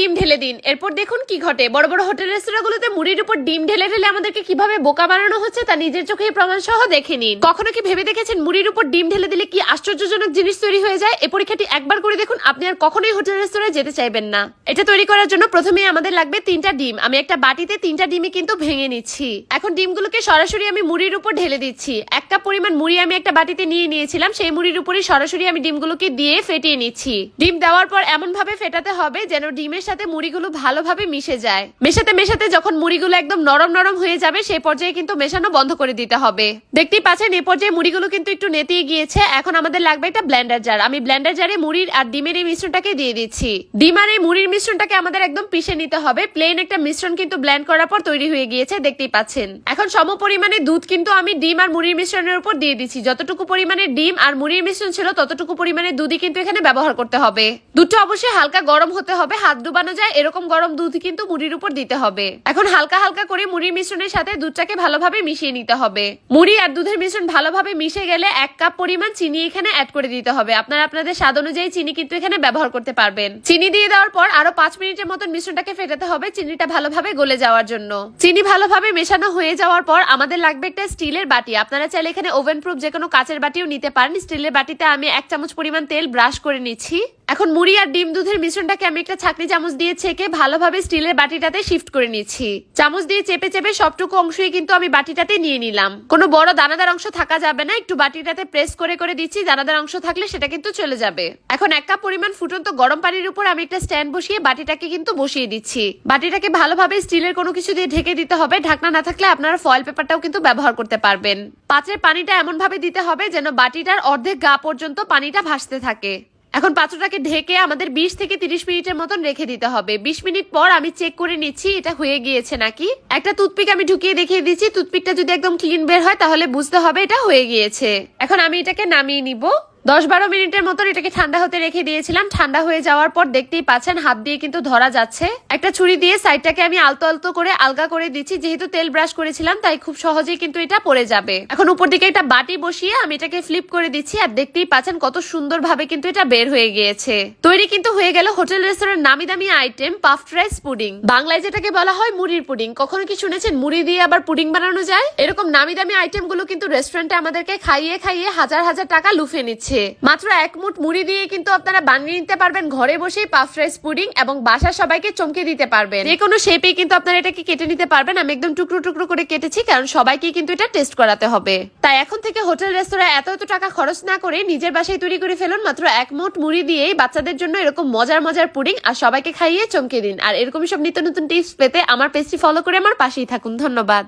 ডিম ঢেলে দিন। এরপর দেখুন কি ঘটে। বড় বড় হোটেল রেস্তোরাঁগুলোতে মুড়ির উপর ডিম ঢেলে ঢেলে আমাদেরকে কীভাবে বোকা বানানো হচ্ছে তা নিজের চোখে প্রমাণ সহ দেখে নিন। কখনো কি ভেবে দেখেছেন মুড়ির উপর ডিম ঢেলে দিলে কি আশ্চর্যজনক জিনিস তৈরি হয়ে যায়? এই পরীক্ষাটি একবার করে দেখুন, আপনি আর কখনোই হোটেল রেস্তোরাঁয় যেতে চাইবেন না। এটা তৈরি করার জন্য প্রথমে আমাদের লাগবে তিনটা ডিম। আমি একটা বাটিতে তিনটা ডিমই কিন্তু ভেঙে নিচ্ছি। এখন ডিমগুলোকে সরাসরি আমি মুড়ির উপর ঢেলে দিচ্ছি। এক কাপ পরিমাণ মুড়ি আমি একটা বাটিতে নিয়ে নিয়েছিলাম, সেই মুড়ির উপরই সরাসরি আমি ডিমগুলোকে দিয়ে ফেটিয়ে নিচ্ছি। ডিম দেওয়ার পর এমন ভাবে ফেটাতে হবে যেন ডিমের সাথে মুড়িগুলো ভালোভাবে মিশে যায়। মেশাতে মেশাতে যখন মুড়িগুলো একদম নরম নরম হয়ে যাবে সেই পর্যায়ে কিন্তু মেশানো বন্ধ করে দিতে হবে। দেখতেই পাচ্ছেন এই পর্যায়ে মুড়িগুলো কিন্তু একটু নেতিয়ে গিয়েছে। এখন আমাদের লাগবে একটা ব্লেন্ডার জার আমি ব্লেন্ডার জারে মুড়ির আর ডিমের এই মিশ্রণটাকে দিয়ে দিচ্ছি। ডিম আর এই মুড়ির মিশ্রণটাকে আমাদের একদম পিষে নিতে হবে। প্লেন একটা মিশ্রণ কিন্তু ব্লেন্ড করার পর তৈরি হয়ে গিয়েছে, দেখতেই পাচ্ছেন। এখন সম পরিমাণে দুধ কিন্তু আমি ডিম আর মুড়ির মিশ্রণের উপর দিয়ে দিচ্ছি। যতটুকু পরিমাণে ডিম আর মুড়ির মিশ্রণ ছিল, ততটুকু পরিমাণে দুধই কিন্তু এখানে ব্যবহার করতে হবে। দুধটা অবশ্যই হালকা গরম হতে হবে। হাত ডুবানো যায়, এরকম গরম দুধ কিন্তু মুড়ির উপর দিতে হবে। এখন হালকা হালকা করে মুড়ির মিশ্রণের সাথে দুধটাকে ভালোভাবে মিশিয়ে নিতে হবে। মুড়ি আর দুধের মিশ্রণ ভালোভাবে মিশে গেলে এক কাপ পরিমাণ চিনি এখানে অ্যাড করে দিতে হবে। আপনারা আপনাদের স্বাদ অনুযায়ী চিনি কিন্তু এখানে ব্যবহার করতে পারবেন। চিনি দিয়ে দেওয়ার পর আরও পাঁচ মিনিটের মতন মিশ্রণটাকে ফেটাতে হবে চিনিটা ভালোভাবে গলে যাওয়ার জন্য। চিনি ভালোভাবে মেশানো হয়ে যাওয়ার পর আমাদের লাগবে একটা স্টিলের বাটি। আপনারা চাইলে এখানে ওভেন প্রুফ যে কোনো কাচের বাটিও নিতে পারেন। স্টিলের বাটিতে আমি এক চামচ পরিমাণ তেল ব্রাশ করে নিচ্ছি। এখন মুড়ি আর ডিম দুধের মিশ্রণটাকে আমি একটা ছাকনি দিয়ে ছেঁকে ভালোভাবে স্টিলের বাটিটাতে শিফট করে নিচ্ছি চামচ দিয়ে চেপে চেপে সবটুকু অংশই কিন্তু আমি বাটিটাতে নিয়ে নিলাম। কোনো বড় দানাদার অংশ থাকা যাবে না, একটু বাটিটাতে প্রেস করে করে দিচ্ছি, দানাদার অংশ থাকলে সেটা কিন্তু চলে যাবে। এখন এক কাপ পরিমাণ ফুটন্ত গরম পানির উপর আমি একটা স্ট্যান্ড বসিয়ে বাটিটাকে কিন্তু বসিয়ে দিচ্ছি। বাটিটাকে ভালোভাবে স্টিলের কোনো কিছু দিয়ে ঢেকে দিতে হবে, ঢাকনা না থাকলে আপনারা ফয়েল পেপারটাও কিন্তু ব্যবহার করতে পারবেন। পাত্রের পানিটা এমন ভাবে দিতে হবে যেন বাটিটার অর্ধেক গা পর্যন্ত পানিটা ভাসতে থাকে। এখন পাত্রটাকে ঢেকে আমাদের 20 থেকে 30 মিনিটের মতন রেখে দিতে হবে। 20 মিনিট পর আমি চেক করে নিচ্ছি, এটা হয়ে গিয়েছে নাকি? একটা টুথপিক আমি ঢুকিয়ে দেখিয়ে দিচ্ছি, টুথপিকটা যদি একদম ক্লিন বের হয় তাহলে বুঝতে হবে এটা হয়ে গিয়েছে। এখন আমি এটাকে নামিয়ে নিব। দশ বারো মিনিটের মতন এটাকে ঠান্ডা হতে রেখে দিয়েছিলাম। ঠান্ডা হয়ে যাওয়ার পর দেখতেই পাচ্ছেন, হাত দিয়ে কিন্তু ধরা যাচ্ছে। একটা ছুরি দিয়ে সাইডটাকে আমি আলতো আলতো করে আলগা করে দিচ্ছি। যেহেতু তেল ব্রাশ করেছিলাম, তাই খুব সহজেই কিন্তু এটা পড়ে যাবে। এখন উপর দিকে একটা বাটি বসিয়ে আমি এটাকে ফ্লিপ করে দিচ্ছি আর দেখতেই পাচ্ছেন কত সুন্দর ভাবে কিন্তু এটা বের হয়ে গিয়েছে। তৈরি কিন্তু হয়ে গেল হোটেল রেস্টুরেন্ট নামি দামি আইটেম পাফ রাইস পুডিং। বাংলায় যেটাকে বলা হয় মুড়ির পুডিং। কখনো কি শুনেছেন মুড়ি দিয়ে আবার পুডিং বানানো যায়? এরকম নামি দামি আইটেমগুলো কিন্তু রেস্টুরেন্টে আমাদেরকে খাইয়ে খাইয়ে হাজার হাজার টাকা লুফে নিচ্ছে। মাত্র এক মুঠ মুড়ি দিয়ে কিন্তু আপনারা বানিয়ে নিতে পারবেন ঘরে বসেই পাফ রাইস পুডিং এবং বাসা সবাইকে চমকে দিতে পারবেন। যে কোনো শেপে কিন্তু আপনারা এটাকে কেটে নিতে পারবেন। আমি একদম টুকরো টুকরো করে কেটেছি কারণ সবাইকে কিন্তু এটা টেস্ট করাতে হবে। তাই এখন থেকে হোটেল রেস্তোরাঁ এত এত টাকা খরচ না করে নিজের বাসায় তৈরি করে ফেলুন। মাত্র এক মুঠ মুড়ি দিয়েই বাচ্চাদের জন্য এরকম মজার মজার পুডিং আর সবাইকে খাইয়ে চমকে দিন। আর এরকমই সব নিত্য নতুন টিপস পেতে আমার পেজটি ফলো করে আমার পাশেই থাকুন। ধন্যবাদ।